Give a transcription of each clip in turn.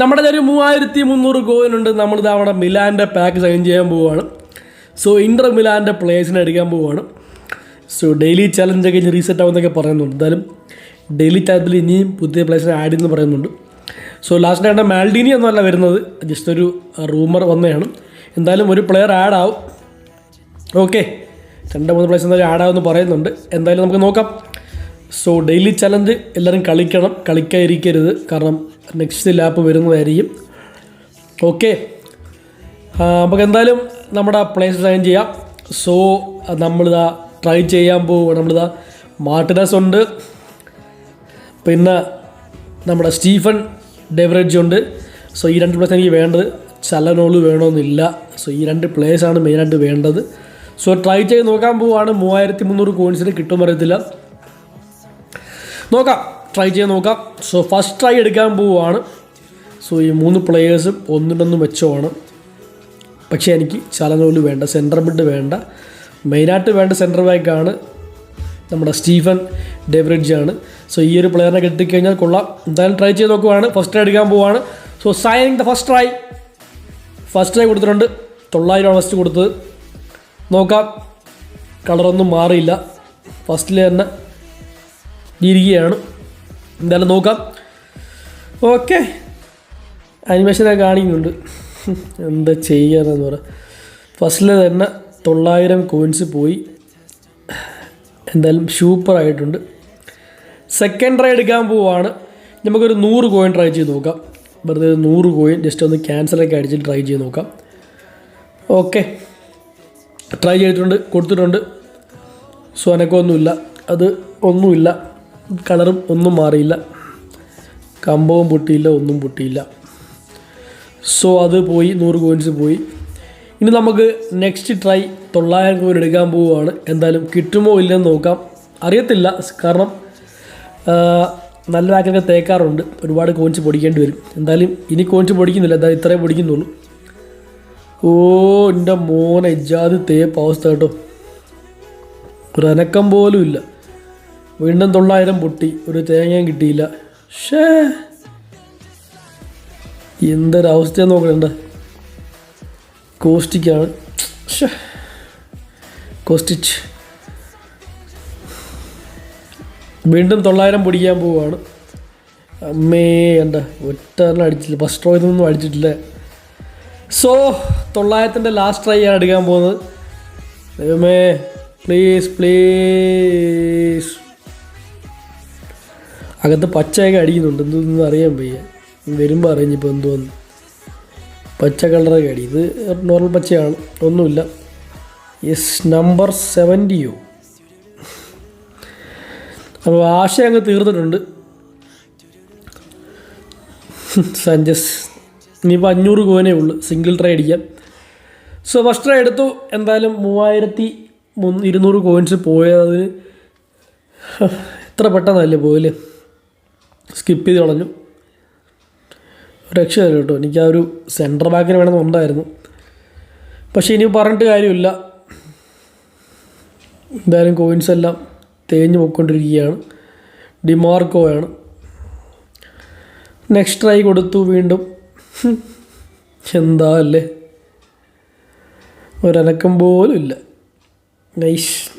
നമ്മുടെ ഒരു മൂവായിരത്തി മുന്നൂറ് കോയിനുണ്ട് നമ്മൾ അവിടെ മിലാന്റെ പാക്ക് സൈൻ ചെയ്യാൻ പോവുകയാണ്. സോ ഇന്റർ മിലാന്റെ പ്ലേസിനെ അടിക്കാൻ പോവുകയാണ്. സോ ഡെയിലി ചലഞ്ച് ഒക്കെ റീസെറ്റ് ആവുന്നൊക്കെ പറയുന്നുണ്ട്. എന്തായാലും ഡെയിലി ചലഞ്ചിൽ ഇനിയും പുതിയ പ്ലേസിനെ ആഡ് ചെയ്യുന്നു പറയുന്നുണ്ട്. സോ ലാസ്റ്റ് ആയിട്ട് മാൽഡീനി ഒന്നുമല്ല വരുന്നത്. ജസ്റ്റ് ഒരു റൂമർ വന്നതാണ്. എന്തായാലും ഒരു പ്ലെയർ ആഡ് ആവും. ഓക്കെ രണ്ട് മൂന്ന് പ്ലേസ് എന്തായാലും ആഡ് ആവുമെന്ന് പറയുന്നുണ്ട്. എന്തായാലും നമുക്ക് നോക്കാം. സോ ഡെയിലി ചലഞ്ച് എല്ലാവരും കളിക്കണം. കളിക്കാതിരിക്കരുത്. കാരണം നെക്സ്റ്റ് ലാപ്പ് വരുന്നതായിരിക്കും. ഓക്കെ നമുക്ക് എന്തായാലും നമ്മുടെ പ്ലേസ് സൈൻ ചെയ്യാം. സോ നമ്മളിതാ ട്രൈ ചെയ്യാൻ പോവുക നമ്മളിതാ മാർട്ടിനസ് ഉണ്ട്. പിന്നെ നമ്മുടെ സ്റ്റീഫൻ ഡെവറേജ് ഉണ്ട്. സോ ഈ രണ്ട് പ്ലേസ് എനിക്ക് വേണ്ടത് ചലനോൾ വേണമെന്നില്ല സോ ഈ രണ്ട് പ്ലേസാണ് മെയിനായിട്ട് വേണ്ടത്. സോ ട്രൈ ചെയ്ത് നോക്കാൻ പോവുകയാണ് മൂവായിരത്തി മുന്നൂറ് കോയിൻസിന് കിട്ടുമെന്ന് അറിയത്തില്ല നോക്കാം. ട്രൈ ചെയ്ത് നോക്കാം. സോ ഫസ്റ്റ് ട്രൈ എടുക്കാൻ പോവുകയാണ്. സോ ഈ മൂന്ന് പ്ലെയേഴ്സും ഒന്നിനൊന്ന് മെച്ചമാണ്. പക്ഷേ എനിക്ക് ചലനോൽ വേണ്ട സെന്റർ മിഡ് വേണ്ട. മെയിനായിട്ട് വേണ്ട സെന്റർ ബാക്കാണ് നമ്മുടെ സ്റ്റീഫൻ ഡെവറിഡ്ജ് ആണ്. സോ ഈ ഒരു പ്ലെയറിനെ കിട്ടിക്കഴിഞ്ഞാൽ കൊള്ളാം. എന്തായാലും ട്രൈ ചെയ്ത് നോക്കുവാണ്. ഫസ്റ്റ് ട്രൈ എടുക്കാൻ പോവുകയാണ്. So signing the first try first try കൊടുത്തിട്ടുണ്ട്. തൊള്ളായിരം ഫസ്റ്റ് കൊടുത്തത്. നോക്കാം. കളറൊന്നും മാറിയില്ല. ഫസ്റ്റിൽ തന്നെ ഇരിക്കുകയാണ്. എന്തായാലും നോക്കാം. ഓക്കെ. അനിമേഷനെ കാണിക്കുന്നുണ്ട്. എന്താ ചെയ്യാനെന്ന് പറ. ഫസ്റ്റിൽ തന്നെ തൊള്ളായിരം കോയിൻസ് പോയി. എന്തായാലും സൂപ്പറായിട്ടുണ്ട് സെക്കൻഡ് ട്രൈ എടുക്കാൻ പോവാണ്. നമുക്കൊരു നൂറ് കോയിൻ ട്രൈ ചെയ്ത് നോക്കാം. വെറുതെ ഒരു നൂറ് കോയിൻ ജസ്റ്റ് ഒന്ന് ക്യാൻസലൊക്കെ അടിച്ച് ട്രൈ ചെയ്ത് നോക്കാം. ഓക്കെ. ട്രൈ ചെയ്തിട്ടുണ്ട് കൊടുത്തിട്ടുണ്ട്. സോ എനക്കൊന്നുമില്ല അത് ഒന്നുമില്ല. കളറും ഒന്നും മാറിയില്ല. കമ്പവും പൊട്ടിയില്ല ഒന്നും പൊട്ടിയില്ല. സോ അത് പോയി നൂറ് കോയിൻസ് പോയി. ഇനി നമുക്ക് നെക്സ്റ്റ് ട്രൈ തൊള്ളായിരം കോയിൻ എടുക്കാൻ പോവുകയാണ്. എന്തായാലും കിട്ടുമോ ഇല്ലെന്ന് നോക്കാം. അറിയത്തില്ല കാരണം നല്ല വാക്കൊക്കെ തേക്കാറുണ്ട്. ഒരുപാട് കോയിൻസ് പൊടിക്കേണ്ടി വരും. എന്തായാലും ഇനി കോയിൻസ് പൊടിക്കുന്നില്ല. എന്തായാലും ഇത്രയും പൊടിക്കുന്നുള്ളൂ. ഓ എന്റെ മോനെ ഇജാതി തേപ്പ് അവസ്ഥ കേട്ടോ. ഒരു അനക്കം പോലും ഇല്ല. വീണ്ടും തൊള്ളായിരം പൊട്ടി. ഒരു തേങ്ങയും കിട്ടിയില്ല. ഷേ എന്തൊരവസ്ഥ നോക്കണ്ട. കോസ്റ്റിക്കാണ് കോസ്റ്റിച്ച് വീണ്ടും തൊള്ളായിരം പൊടിക്കാൻ പോവുകയാണ് അമ്മേ എന്താ ഒറ്റ അടിച്ചില്ല. ഫസ്റ്റ് ട്രോയിൽ നിന്നും അടിച്ചിട്ടില്ല. സോ തൊള്ളായിരത്തിന്റെ ലാസ്റ്റ് ട്രൈ ആണ് എടുക്കാൻ പോകുന്നത്. ദൈവമേ പ്ലീസ് പ്ലീസ് അകത്ത് പച്ചയൊക്കെ അടിക്കുന്നുണ്ട്. എന്തൊന്നും അറിയാൻ വയ്യ. വരുമ്പോൾ അറിഞ്ഞിപ്പോൾ എന്തോന്ന്. പച്ച കളറൊക്കെ അടി. ഇത് നോർമൽ പച്ചയാണ്. ഒന്നുമില്ല. എസ് നമ്പർ സെവന്റിയോ അപ്പോൾ ആശ അങ്ങ് തീർന്നിട്ടുണ്ട്. സഞ്ജസ് ഇനിയിപ്പോൾ അഞ്ഞൂറ് കോനേ ഉള്ളൂ. സിംഗിൾ ട്രൈ അടിക്കാം. സോ ഫസ്റ്റ് ട്രൈ എടുത്തു. എന്തായാലും മൂവായിരത്തി ഇരുന്നൂറ് കോയിൻസ് പോയതിന് എത്ര പെട്ടെന്നല്ലേ പോയില്ലേ സ്കിപ്പ് ചെയ്ത് കളഞ്ഞു. രക്ഷ കേട്ടോ. എനിക്ക് ആ ഒരു സെന്റർ ബാക്കിന് വേണമെന്നുണ്ടായിരുന്നു പക്ഷേ ഇനി പറഞ്ഞിട്ട് കാര്യമില്ല. എന്തായാലും കോയിൻസ് എല്ലാം തേഞ്ഞു പോയിക്കൊണ്ടിരിക്കുകയാണ്. ഡിമാർക്കോയാണ്. നെക്സ്റ്റ് ട്രൈ കൊടുത്തു വീണ്ടും. എന്താ അല്ലേ? ഒരനക്കം പോലും ഇല്ല. നൈസ്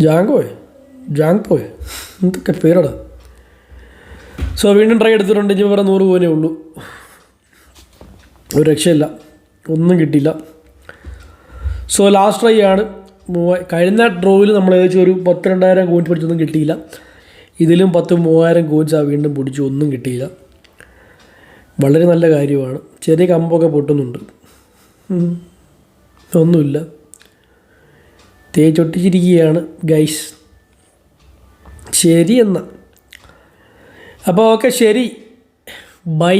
ജാങ്കോയെ? ജാങ്കോയെ എന്തൊക്കെ പേരടാ? സോ വീണ്ടും ട്രൈ എടുത്തിട്ടുണ്ട്. ഇനി വേറെ നൂറ് പോലേ ഉള്ളൂ. ഒരു രക്ഷയില്ല. ഒന്നും കിട്ടിയില്ല. സോ ലാസ്റ്റ് ട്രൈ ആണ്. കഴിഞ്ഞ ഡ്രോയിൽ നമ്മൾ ഏകദേശം ഒരു പത്ത് രണ്ടായിരം കോയിൻസ് പിടിച്ചൊന്നും കിട്ടിയില്ല. ഇതിലും പത്ത് മൂവായിരം കോയിൻസ് ആ വീണ്ടും പിടിച്ചു. ഒന്നും കിട്ടിയില്ല. വളരെ നല്ല കാര്യമാണ്. ചെറിയ കമ്പൊക്കെ പൊട്ടുന്നുണ്ട്. ഒന്നുമില്ല. തേച്ചൊട്ടിച്ചിരിക്കുകയാണ് ഗൈസ് ശരി എന്നാൽ അപ്പോൾ ഓക്കെ ശരി. ബൈ.